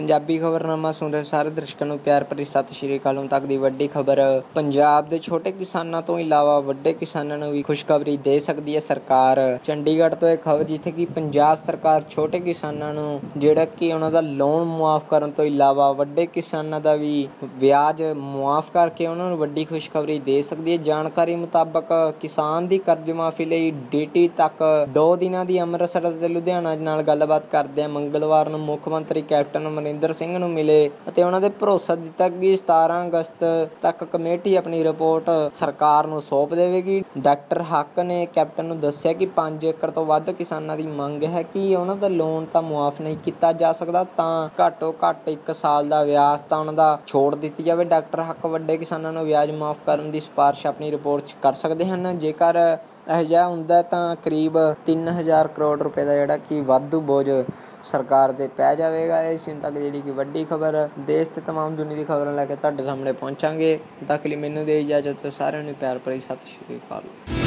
ਪੰਜਾਬੀ ਖਬਰਨਾਮਾ ਸੁਣ ਰਹੇ ਸਾਰੇ ਦਰਸ਼ਕਾਂ ਨੂੰ ਪਿਆਰ ਭਰੀ ਸਤਿ ਸ਼੍ਰੀ ਅਕਾਲ। ਹੁਣ ਤੱਕ ਦੀ ਵੱਡੀ ਖਬਰ, ਪੰਜਾਬ ਦੇ ਛੋਟੇ ਕਿਸਾਨਾਂ ਤੋਂ ਇਲਾਵਾ ਵੱਡੇ ਕਿਸਾਨਾਂ ਨੂੰ ਵੀ ਖੁਸ਼ਖਬਰੀ ਦੇ ਸਕਦੀ ਹੈ ਸਰਕਾਰ। ਚੰਡੀਗੜ੍ਹ ਤੋਂ ਇਹ ਖਬਰ ਜਿੱਥੇ ਕਿ ਪੰਜਾਬ ਸਰਕਾਰ ਛੋਟੇ ਕਿਸਾਨਾਂ ਨੂੰ, ਜਿਹੜਾ ਕਿ ਉਹਨਾਂ ਦਾ ਲੋਨ ਮੁਆਫ ਕਰਨ ਤੋਂ ਇਲਾਵਾ ਵੱਡੇ ਕਿਸਾਨਾਂ ਦਾ ਵੀ ਵਿਆਜ ਮੁਆਫ ਕਰਕੇ ਉਹਨਾਂ ਨੂੰ ਵੱਡੀ ਖੁਸ਼ਖਬਰੀ ਦੇ ਸਕਦੀ ਹੈ। ਜਾਣਕਾਰੀ ਮੁਤਾਬਕ ਕਿਸਾਨ ਦੀ ਕਰਜ਼ ਮਾਫੀ ਲਈ ਡੀਟੀ ਤੱਕ 2 ਦਿਨਾਂ ਦੀ ਅੰਮ੍ਰਿਤਸਰ ਅਤੇ ਲੁਧਿਆਣਾ ਨਾਲ ਗੱਲਬਾਤ ਕਰਦੇ ਆ। ਮੰਗਲਵਾਰ ਨੂੰ ਮੁੱਖ ਮੰਤਰੀ ਕੈਪਟਨ ਅਮਰਿੰਦਰ ਸਿੰਘ ਨੂੰ ਮਿਲੇ ਅਤੇ ਉਹਨਾਂ ਦੇ ਭਰੋਸਾ ਦਿੱਤਾ ਕਿ 17 ਅਗਸਤ ਤੱਕ ਕਮੇਟੀ ਆਪਣੀ ਰਿਪੋਰਟ ਸਰਕਾਰ ਨੂੰ ਸੌਂਪ ਦੇਵੇਗੀ। ਡਾਕਟਰ ਹੱਕ ਨੇ ਕੈਪਟਨ ਨੂੰ ਦੱਸਿਆ ਕਿ 5 ਏਕੜ ਤੋਂ ਵੱਧ ਕਿਸਾਨਾਂ ਦੀ ਮੰਗ ਹੈ ਕਿ ਉਹਨਾਂ ਦਾ ਲੋਨ ਤਾਂ ਮੁਆਫ ਨਹੀਂ ਕੀਤਾ ਜਾ ਸਕਦਾ, ਤਾਂ ਘੱਟੋ ਘੱਟ 1 ਸਾਲ ਦਾ ਵਿਆਜ ਤਾਂ ਉਹਨਾਂ ਦਾ ਛੋੜ ਦਿੱਤੀ ਜਾਵੇ। ਡਾਕਟਰ ਹੱਕ ਵੱਡੇ ਕਿਸਾਨਾਂ ਨੂੰ ਵਿਆਜ ਮਾਫ ਕਰਨ ਦੀ ਸਿਫਾਰਿਸ਼ ਆਪਣੀ ਰਿਪੋਰਟ 'ਚ ਕਰ ਸਕਦੇ ਹਨ। ਜੇਕਰ ਇਹ ਜਿਹਾ ਹੁੰਦਾ ਤਾਂ ਕਰੀਬ 3000 ਕਰੋੜ ਰੁਪਏ ਦਾ ਜਿਹੜਾ ਕਿ ਵਾਧੂ ਬੋਝ ਸਰਕਾਰ ਦੇ ਪੈ ਜਾਵੇਗਾ ਇਸ ਹੁਣ ਤੱਕ ਜਿਹੜੀ ਕਿ ਵੱਡੀ ਖਬਰ ਦੇਸ਼ ਤੇ तमाम ਦੁਨੀਆ ਦੀ ਖਬਰਾਂ ਲੈ ਕੇ ਤੁਹਾਡੇ ਸਾਹਮਣੇ ਪਹੁੰਚਾਂਗੇ ਤੱਕ ਲਈ ਮੈਨੂੰ ਦੇ ਇਜਾਜ਼ਤ ਸਾਰਿਆਂ ਨੂੰ ਪਿਆਰ ਭਰੀ ਸਤਿ ਸ਼੍ਰੀ ਅਕਾਲ